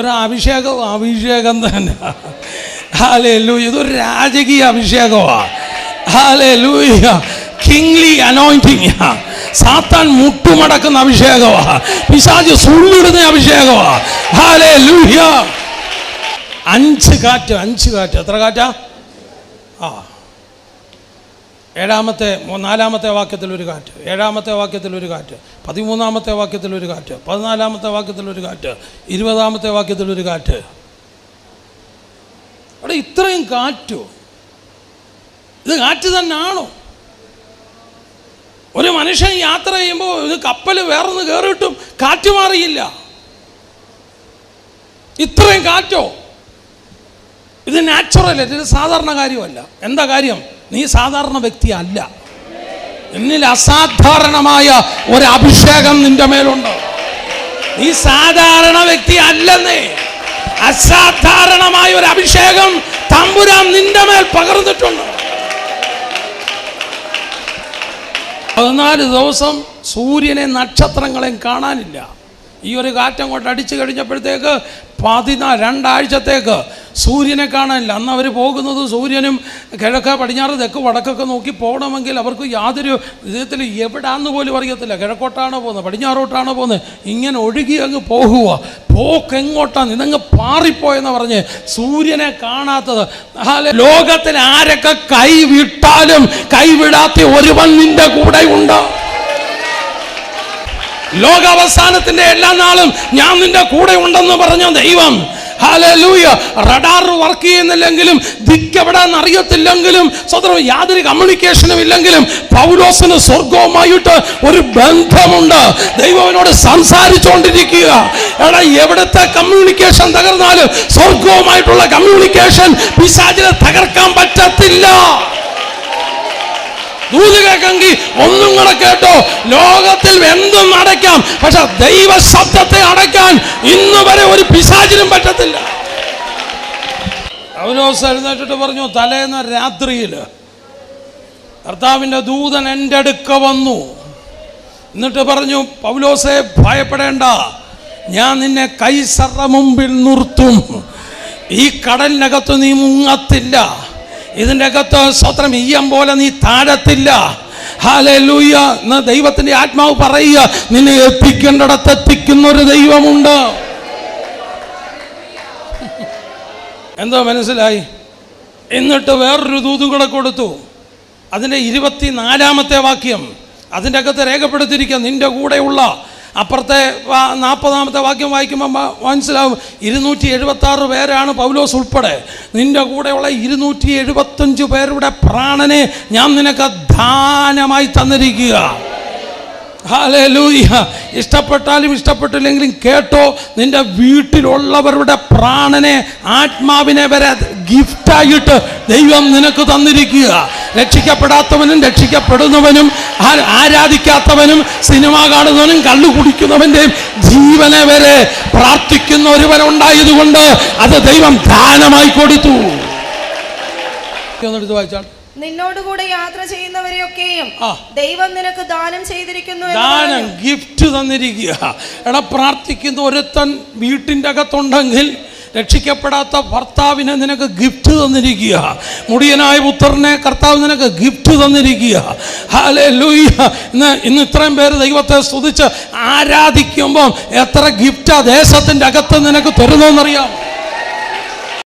ഒരു അഭിഷേകം അഭിഷേകം തന്നെ. ഹാലേ ലൂയ ഇതൊരു രാജകീയ അഭിഷേകമാണ് ഹാലേ ലൂയ കിങ്ലി അനോയിന്റിങ് സാത്താൻ മുട്ടുമടക്കുന്ന അഭിഷേകമാ. പിശാജ് സുള്ളിടുന്ന അഭിഷേകമാ. ഹാലേ ലൂഹ്യ അഞ്ച് കാറ്റ് അഞ്ച് കാറ്റ്. എത്ര കാറ്റാ? ആ. ഏഴാമത്തെ നാലാമത്തെ വാക്യത്തിൽ ഒരു കാറ്റ് ഏഴാമത്തെ വാക്യത്തിൽ ഒരു കാറ്റ് പതിമൂന്നാമത്തെ വാക്യത്തിൽ ഒരു കാറ്റ് പതിനാലാമത്തെ വാക്യത്തിൽ ഒരു കാറ്റ് ഇരുപതാമത്തെ വാക്യത്തിൽ ഒരു കാറ്റ്. അവിടെ ഇത്രയും കാറ്റോ? ഇത് കാറ്റ് തന്നെയാണോ ഒരു മനുഷ്യൻ യാത്ര ചെയ്യുമ്പോൾ ഇത് കപ്പൽ വേറൊന്ന് കയറിയിട്ടും കാറ്റ് മാറിയില്ല. ഇത്രയും കാറ്റോ? ഇത് നാച്ചുറൽ ഇത് സാധാരണ കാര്യമല്ല. എന്താ കാര്യം? നീ സാധാരണ വ്യക്തിയല്ല. എന്നിൽ അസാധാരണമായ ഒരു അഭിഷേകം നിന്റെ മേലുണ്ട്. നീ സാധാരണ വ്യക്തി അല്ലെന്നേ അസാധാരണമായ ഒരു അഭിഷേകം തമ്പുരാൻ നിന്റെ മേൽ പകർന്നിട്ടുണ്ട്. പതിനാല് ദിവസം സൂര്യനെ നക്ഷത്രങ്ങളെയും കാണാനില്ല. ഈ ഒരു കാറ്റം കൊണ്ട് അടിച്ചു കഴിഞ്ഞപ്പോഴത്തേക്ക് പതിനാ രണ്ടാഴ്ചത്തേക്ക് സൂര്യനെ കാണാനില്ല. അന്ന് അവർ പോകുന്നത് സൂര്യനും കിഴക്ക് പടിഞ്ഞാറ് തെക്ക് വടക്കൊക്കെ നോക്കി പോകണമെങ്കിൽ അവർക്ക് യാതൊരു വിധത്തിൽ എവിടാന്ന് പോലും അറിയത്തില്ല. കിഴക്കോട്ടാണോ പോകുന്നത് പടിഞ്ഞാറോട്ടാണോ പോകുന്നത്? ഇങ്ങനെ ഒഴുകി അങ്ങ് പോകുക പോക്കെങ്ങോട്ടാണ് ഇതങ്ങ് പാറിപ്പോയെന്ന് പറഞ്ഞ് സൂര്യനെ കാണാത്തത്. ലോകത്തിൽ ആരൊക്കെ കൈവിട്ടാലും കൈവിടാത്ത ഒരുവൻ നിന്റെ കൂടെ ഉണ്ട്? ലോകാവസാനത്തിന്റെ എല്ലാ നാളും ഞാൻ നിന്റെ കൂടെ ഉണ്ടെന്ന് പറഞ്ഞ ദൈവം ഹാലൂയ റഡാർ വർക്ക് ചെയ്യുന്നില്ലെങ്കിലും ദിക്കെവിടാന്ന് അറിയത്തില്ലെങ്കിലും സ്വതന്ത്രം യാതൊരു കമ്മ്യൂണിക്കേഷനും ഇല്ലെങ്കിലും പൗലോസിന് സ്വർഗവുമായിട്ട് ഒരു ബന്ധമുണ്ട്. ദൈവവിനോട് സംസാരിച്ചുകൊണ്ടിരിക്കുക. എടാ എവിടുത്തെ കമ്മ്യൂണിക്കേഷൻ തകർന്നാലും സ്വർഗവുമായിട്ടുള്ള കമ്മ്യൂണിക്കേഷൻ പിശാചിനെ തകർക്കാൻ പറ്റത്തില്ല. ദൂത് കേൾക്കെങ്കിൽ ഒന്നും കൂടെ കേട്ടോ. ലോകത്തിൽ എന്തും അടയ്ക്കാം. പക്ഷെ ദൈവ ശബ്ദത്തെ അടയ്ക്കാൻ ഇന്ന് വരെ ഒരു പിശാചിനും പറ്റത്തില്ല. പൗലോസ് എഴുന്നേറ്റിട്ട് പറഞ്ഞു തലേന്ന് രാത്രിയിൽ കർത്താവിന്റെ ദൂതൻ എന്റെ അടുക്ക വന്നു. എന്നിട്ട് പറഞ്ഞു പൗലോസെ ഭയപ്പെടേണ്ട. ഞാൻ നിന്നെ കൈസറ മുമ്പിൽ നിർത്തും. ഈ കടലിനകത്ത് നീ മുങ്ങത്തില്ല. ഇതിന്റെ അകത്ത് സ്വത്രം ഈയം പോലെ നീ താഴത്തില്ല. ഹാലൂയ എന്ന് ദൈവത്തിന്റെ ആത്മാവ് പറയുക നിന്നെ എത്തിക്കേണ്ടിടത്ത് എത്തിക്കുന്ന ഒരു ദൈവമുണ്ട്. എന്തോ മനസ്സിലായി? എന്നിട്ട് വേറൊരു ദൂത് കൂടെ കൊടുത്തു. അതിന്റെ ഇരുപത്തിനാലാമത്തെ വാക്യം അതിന്റെ അകത്ത് രേഖപ്പെടുത്തിയിരിക്കുക നിന്റെ കൂടെയുള്ള അപ്പുറത്തെ നാൽപ്പതാമത്തെ വാക്യം വായിക്കുമ്പോൾ മനസ്സിലാവും. ഇരുന്നൂറ്റി എഴുപത്തി ആറ് പേരാണ് പൗലോസ് ഉൾപ്പെടെ. നിന്റെ കൂടെയുള്ള ഇരുന്നൂറ്റി എഴുപത്തഞ്ച് പേരുടെ പ്രാണനെ ഞാൻ നിനക്ക് ദാനമായി തന്നിരിക്കുക. ഇഷ്ടപ്പെട്ടാലും ഇഷ്ടപ്പെട്ടില്ലെങ്കിലും കേട്ടോ നിന്റെ വീട്ടിലുള്ളവരുടെ പ്രാണനെ ആത്മാവിനെ വരെ ഗിഫ്റ്റായിട്ട് ദൈവം നിനക്ക് തന്നിരിക്കുക. രക്ഷിക്കപ്പെടാത്തവനും രക്ഷിക്കപ്പെടുന്നവനും ആരാധിക്കാത്തവനും സിനിമ കാണുന്നവനും കള്ളു കുടിക്കുന്നവന്റെയും ജീവനെ വരെ പ്രാർത്ഥിക്കുന്ന ഒരുവനുണ്ടായതുകൊണ്ട് അത് ദൈവം ദാനമായി കൊടുത്തു. ഒന്നെടുത്ത് വായിച്ചാൽ. നിന്നോടുകൂടെ യാത്ര ചെയ്യുന്നവരെയൊക്കെയും ദൈവം നിനക്ക് ദാനം ചെയ്തിരിക്കുന്നു ദാനം ഗിഫ്റ്റ് തന്നിരിക്കുക. എടാ പ്രാർത്ഥിക്കുന്ന ഒരുത്തൻ വീട്ടിന്റെ അകത്തുണ്ടെങ്കിൽ രക്ഷിക്കപ്പെടാത്ത ഭർത്താവിനെ നിനക്ക് ഗിഫ്റ്റ് തന്നിരിക്കുക. മുടിയനായ പുത്രനെ കർത്താവ് നിനക്ക് ഗിഫ്റ്റ് തന്നിരിക്കുക. ഹാലേ ലൂയ്യ ഇന്ന് ഇന്ന് ഇത്രയും പേര് ദൈവത്തെ സ്തുതിച്ച് ആരാധിക്കുമ്പം എത്ര ഗിഫ്റ്റാ ദേശത്തിന്റെ അകത്ത് നിനക്ക് തരുന്നതെന്നറിയാം